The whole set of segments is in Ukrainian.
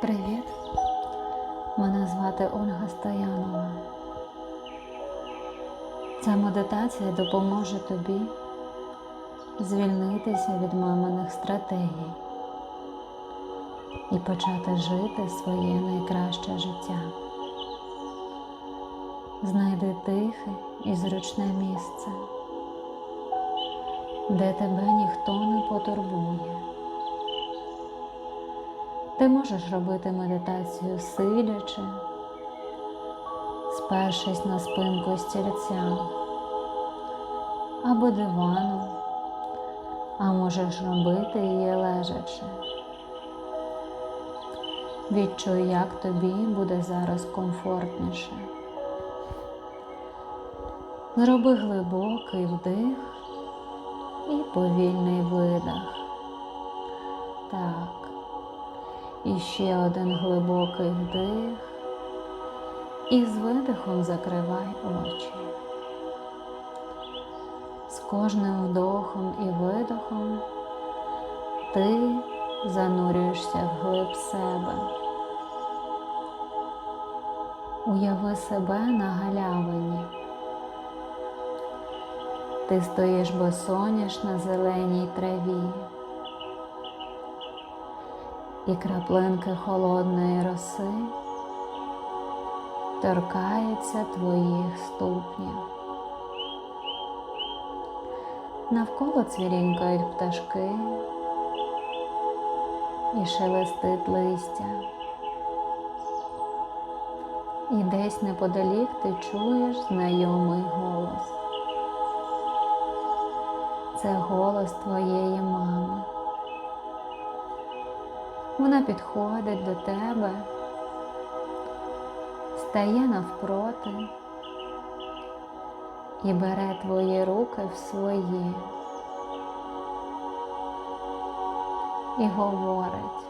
Привіт! Мене звати Ольга Стоянова. Ця медитація допоможе тобі звільнитися від маминих стратегій і почати жити своє найкраще життя. Знайди тихе і зручне місце, де тебе ніхто не потурбує. Ти можеш робити медитацію сидячи, спершись на спинку стільця або дивану, а можеш робити її лежачи. Відчуй, як тобі буде зараз комфортніше. Зроби глибокий вдих і повільний видих. Так. І ще один глибокий вдих. І з видихом закривай очі. З кожним вдохом і видохом ти занурюєшся вглиб себе. Уяви себе на галявині. Ти стоїш босоніж на зеленій траві і краплинки холодної роси торкаються твоїх ступнів. Навколо цвірінькають пташки і шелестить листя. І десь неподалік ти чуєш знайомий голос. Це голос твоєї мами. Вона підходить до тебе, стає навпроти і бере твої руки в свої і говорить,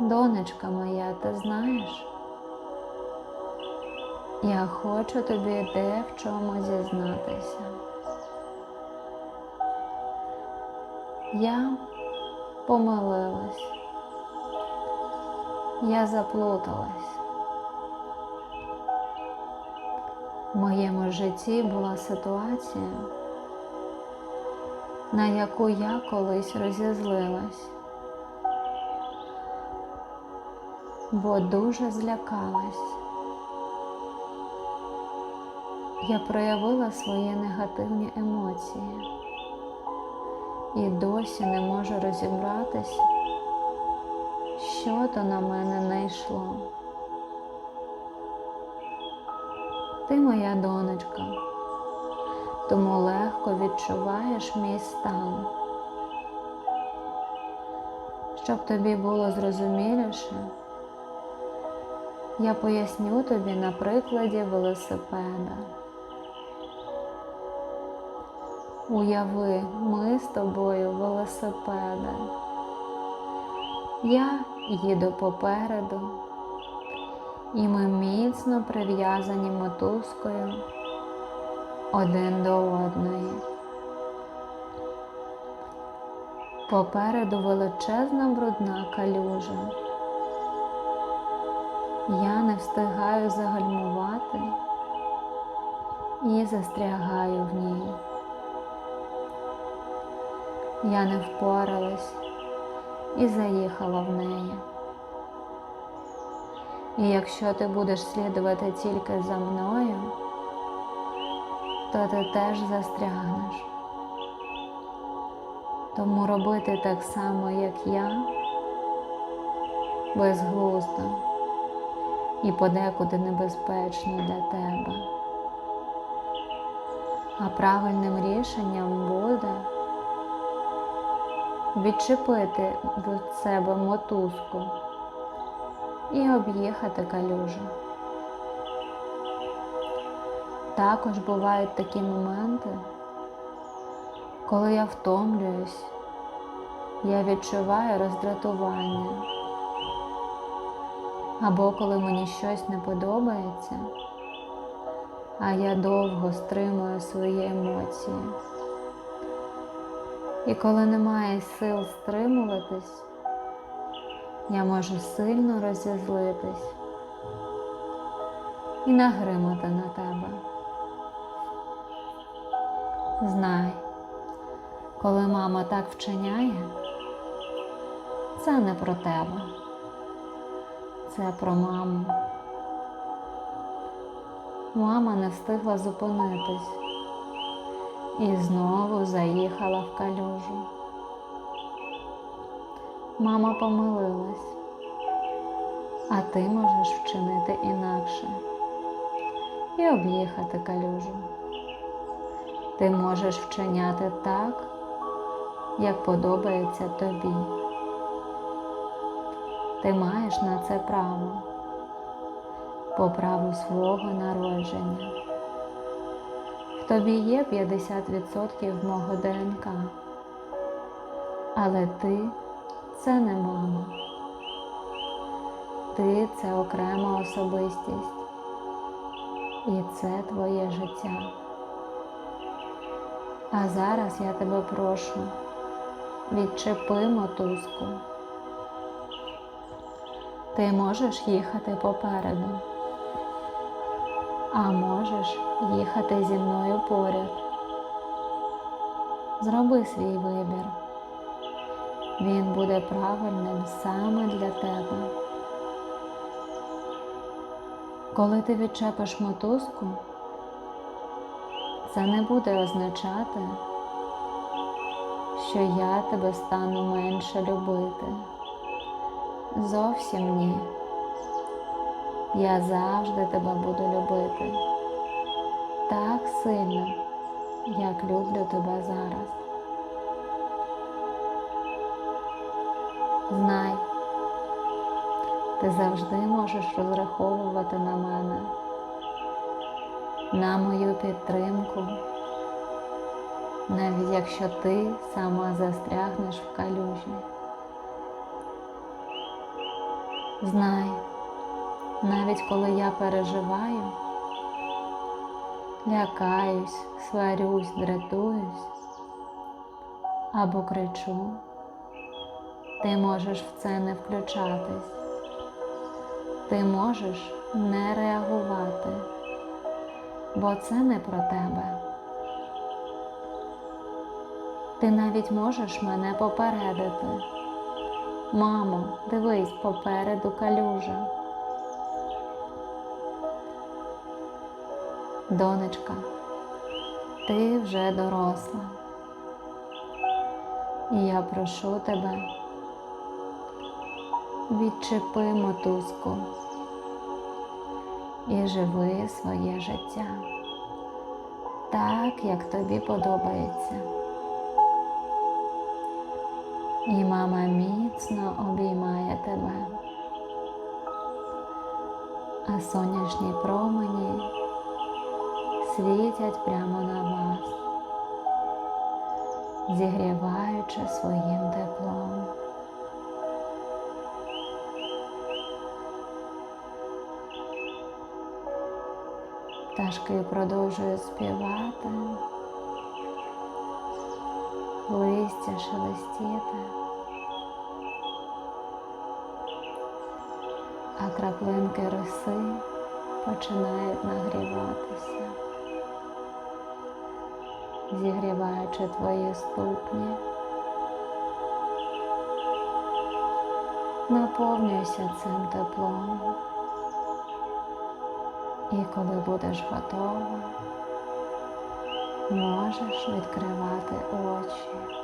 донечка моя, ти знаєш, я хочу тобі де в чому зізнатися. Я помилилась. Я заплуталась. В моєму житті була ситуація, на яку я колись розізлилась, бо дуже злякалась. Я проявила свої негативні емоції і досі не можу розібратися, що то на мене не йшло. Ти моя донечка, тому легко відчуваєш мій стан. Щоб тобі було зрозуміліше, я поясню тобі на прикладі велосипеда. Уяви, ми з тобою велосипеди. Я їду попереду, і ми міцно прив'язані мотузкою один до одної. Попереду величезна брудна калюжа. Я не встигаю загальмувати і застрягаю в ній. Я не впоралась і заїхала в неї. І якщо ти будеш слідувати тільки за мною, то ти теж застрягнеш. Тому робити так само, як я, безглуздо і подекуди небезпечно для тебе. А правильним рішенням буде відчепити від себе мотузку і об'їхати калюжу. Також бувають такі моменти, коли я втомлююсь, я відчуваю роздратування, або коли мені щось не подобається, а я довго стримую свої емоції. І коли немає сил стримуватись, я можу сильно розізлитись і нагримати на тебе. Знай, коли мама так вчиняє, це не про тебе, це про маму. Мама не встигла зупинитись і знову заїхала в калюжу. Мама помилилась, а ти можеш вчинити інакше і об'їхати калюжу. Ти можеш вчиняти так, як подобається тобі. Ти маєш на це право по праву свого народження. В тобі є 50% мого ДНК, але ти це не мама. Ти це окрема особистість. І це твоє життя. А зараз я тебе прошу, відчепи мотузку. Ти можеш їхати попереду, а можеш їхати зі мною поряд. Зроби свій вибір. Він буде правильним саме для тебе. Коли ти відчепиш мотузку, це не буде означати, що я тебе стану менше любити. Зовсім ні. Я завжди тебе буду любити так сильно, як люблю тебе зараз. Знай, ти завжди можеш розраховувати на мене, на мою підтримку, навіть якщо ти сама застрягнеш в калюжі. Знай, навіть коли я переживаю, лякаюсь, сварюсь, дратуюсь або кричу, ти можеш в це не включатись. Ти можеш не реагувати, бо це не про тебе. Ти навіть можеш мене попередити. Мамо, дивись попереду калюжа. Донечка, ти вже доросла. І я прошу тебе, відчепи мотузку і живи своє життя так, як тобі подобається. І мама міцно обіймає тебе, а сонячні промені світять прямо на вас, зігріваючи своїм теплом. Пташки продовжують співати, листя шелестіти, а краплинки роси починають нагріватися, зігріваючи твої ступні. Наповнюйся цим теплом. І коли будеш готова, можеш відкривати очі.